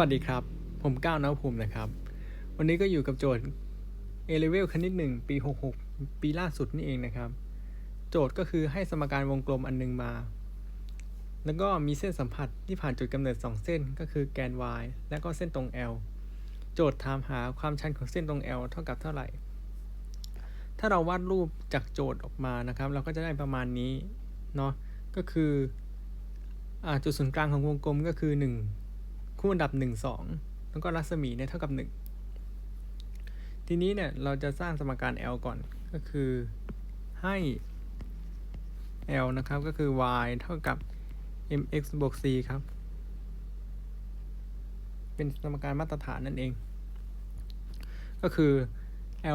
วัสดีครับ ผมก้าวนภูมินะครับ วันนี้ก็อยู่กับโจทย์ A level คณิตหนึ่งปี 66 ปีล่าสุดนี่เองนะครับ โจทย์ก็คือให้สมการวงกลมอันหนึงมา แล้วก็มีเส้นสัมผัสที่ผ่านจุดกำเนิด 2 เส้นก็คือแกน y และก็เส้นตรง L โจทย์ถามหาความชันของเส้นตรง L เท่ากับเท่าไหร่ ถ้าเราวาดรูปจากโจทย์ออกมานะครับ เราก็จะได้ประมาณนี้เนาะก็คืออจุดศูนย์กลางของวงกลมก็คือ 1 คู่อันดับ1 2 แล้วก็รัศมีเนี่ยเท่ากับ 1 ทีนี้เนี่ยเราจะสร้างสมการ L ก่อนก็คือให้ L นะครับก็คือ y เท่ากับ mx บวก c ครับ เป็นสมการมาตรฐานนั่นเอง ก็คือ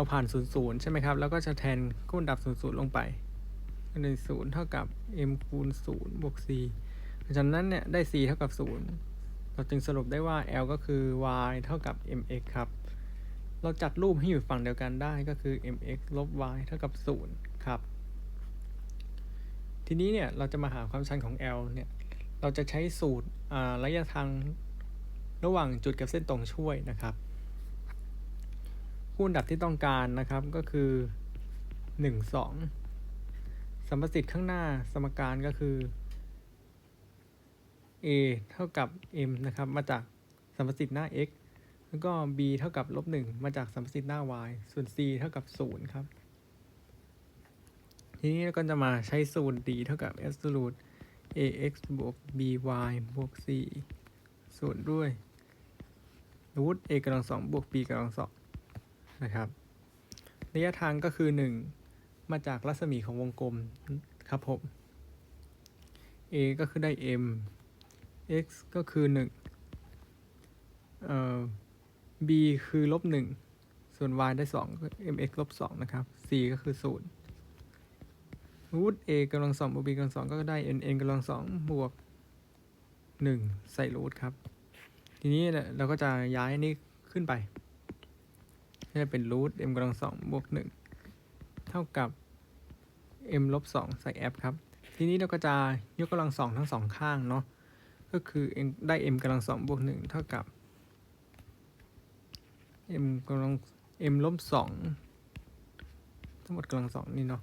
L ผ่าน 0 0 ใช่ไหมครับ แล้วก็จะแทนคู่อันดับ 0 0 ลงไปก็เป็น0เท่ากับ m คูณ0บวก c เพราะฉะนั้นเนี่ยได้ c เท่ากับ 0 เราจึงสรุปได้ว่า L ก็คือ y เท่ากับ mx ครับ เราจัดรูปให้อยู่ฝั่งเดียวกันได้ก็คือ mx ลบ y เท่ากับ 0 ครับ ทีนี้เนี่ยเราจะมาหาความชันของ L เนี่ย เราจะใช้สูตรระยะทางระหว่างจุดกับเส้นตรงช่วยนะครับ คู่อันดับที่ต้องการนะครับก็คือ 1 2 สัมประสิทธิ์ข้างหน้าสมการก็คือ a เท่ากับ m นะครับ มาจากสัมประสิทธิ์หน้า x แล้วก็ b เท่ากับลบ1มาจากสัมประสิทธิ์หน้า y ส่วน c เท่ากับ0ครับ ทีนี้เราก็จะมาใช้สูตร d เท่ากับ absolute ax บวก by บวก c ส่วนด้วย root a กำลังสองบวก b กำลังสองนะครับ ระยะทางก็คือ 1 มาจากรัศมีของวงกลมครับผม a ก็คือได้ m x ก็คือ1เอ่อ b คือลบ1ส่วน y ได้2ก็ mx ลบ2นะครับ c ก็คือ0รูท a กำลังสองบวก b กำลังสองก็ได้ n n กำลังสองบวก 1 ใส่รูทครับ ทีนี้เราก็จะย้ายนนี้ขึ้นไปให้เป็นรูท m กำลังสองบวก 1 เท่ากับ m ลบ2ใส่ f ครับ ทีนี้เราก็จะยกกำลังสองทั้งสองข้างเนาะ ก็คือ m ได้ m กำลังสองบวกหนึ่งเท่ากับ m กำลัง m ลบสองทั้งหมดกำลังสองนี่เนาะ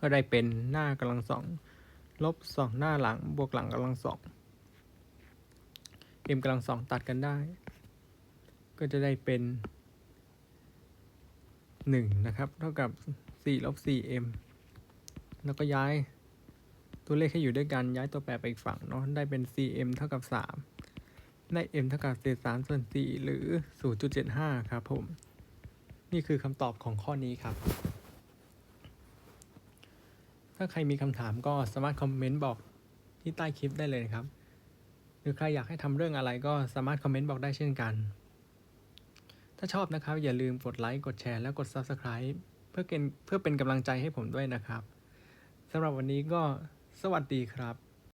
ก็ได้เป็นหน้ากำลังสองลบสองหน้าหลังบวกหลังกำลังสอง m กำลังสองตัดกันได้ ก็จะได้เป็นหนึ่งนะครับ เท่ากับสี่ลบสี่ m แล้วก็ย้าย ตัวเลขให้อยู่ด้วยกันย้ายตัวแปรไปอีกฝั่งเนาะได้เป็น cm เท่ากับ 3 ได้ m เท่ากับเศษ3ส่วน4หรือ 0.75 ครับผม นี่คือคำตอบของข้อนี้ครับ ถ้าใครมีคำถามก็สามารถคอมเมนต์บอกที่ใต้คลิปได้เลยนะครับ หรือใครอยากให้ทำเรื่องอะไรก็สามารถคอมเมนต์บอกได้เช่นกัน ถ้าชอบนะครับ อย่าลืมกดไลค์กดแชร์และกด Subscribe เพื่อเป็นเพื่อเป็นกำลังใจให้ผมด้วยนะครับสำหรับวันนี้ก็ สวัสดีครับ